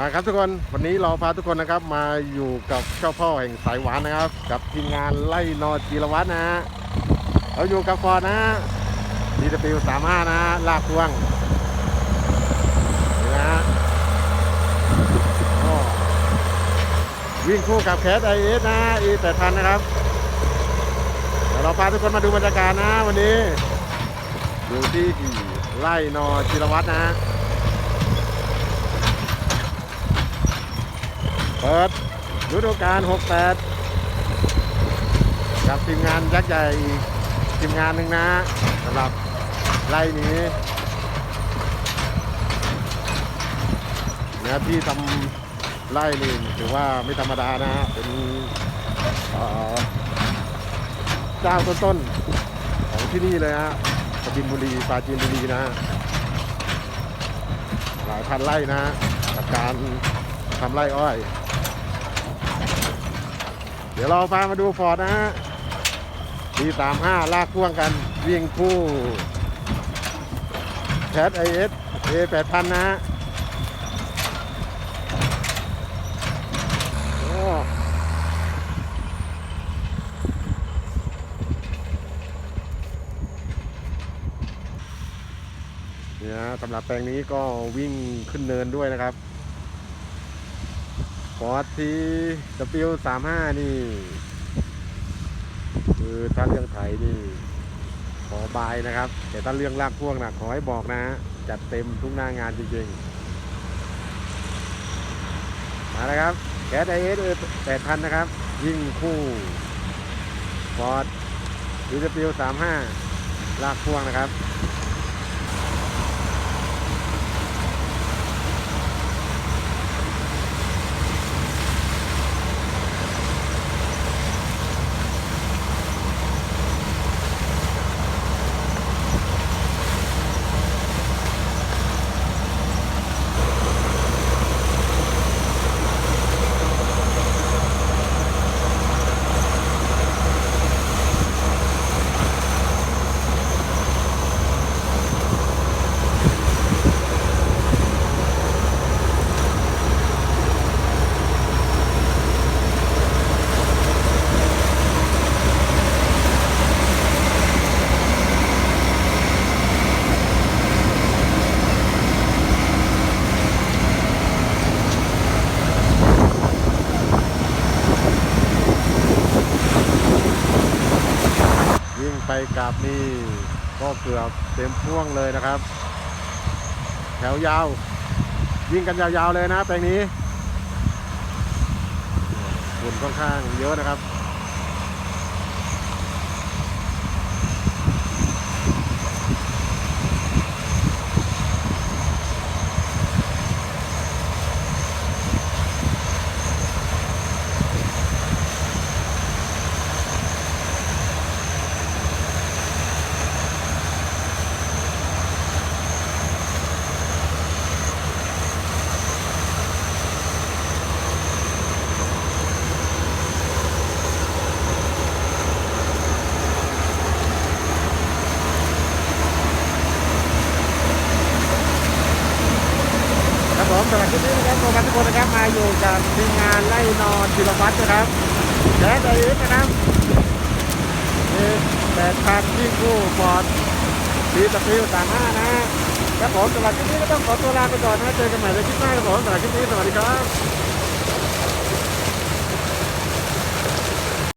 มาครับทุกคนวันนี้เราพาทุกคนนะครับมาอยู่กับเจ้าพ่อแห่งสายหวานนะครับ กับทีมงานไล่นอจีรวัฒน์นะฮะเราอยู่กับฟอร์ดนะฮะ DW 35นะฮะลากพวงนี่นะฮะวิ่งคู่กับแคสไอเอสนะอีแต่ทันนะครับเดี๋ยวเราพาทุกคนมาดูบรรยากาศนะ วันนี้อยู่ที่ไล่นอจิรวัฒนะฮะ เปิดฤดูกาล68 กับทีมงานยักษ์ใหญ่อีกทีมงานหนึ่งนะสำหรับไล่นี้เนื้อที่ทำไล่นี่ถือว่าไม่ธรรมดานะฮะเป็นเจ้าต้นๆของที่นี่เลยฮะกบินบุรีปราจีนบุรีนะฮะหลายพันไร่นะกับการทำไร่อ้อย ดี๋ยวเราพามาดูฟอร์ดนะฮะดีสามห้าลากพ่วงกันวิ่งคู่แคทไอเอสเอแปดพันนะฮะเนี่ยฮะสำหรับแปลงนี้ก็วิ่งขึ้นเนินด้วยนะครับ ฟอร์ดทีวิวสามห้านี่ คือถ้าเรื่องไถนี่ ขอบายนะครับ แต่ถ้าเรื่องลากพ่วงนะขอให้บอกนะ จัดเต็มทุกหน้างานจริงๆ มาแล้วครับแก๊สไอเอสแปดพันนะครับ ยิ่งคู่ฟอร์ดทีวิวสามห้าลากพ่วงนะครับ ครับนี่ก็เกือบเต็มพ่วงเลยนะครับ แถวยาว วิ่งกันยาวๆเลยนะแปลงนี้ฝุ่นค่อนข้างเยอะนะครับ สวัสดีนะครับโปรกันทุกคนนะครับมาอยู่กับทีมงานไล่นอนจิรวัตรนะครับและไดอิสนะครับมีแปดพันวิ่งคู่ฟอร์ดดีสปิลสามห้านะฮะครับผมสำหรับคลิปนี้ก็ต้องขอตัวลาไปก่อนนะเจอกันใหม่ในคลิปหน้าครับผมสำหรับคลิปนี้สวัสดีครับ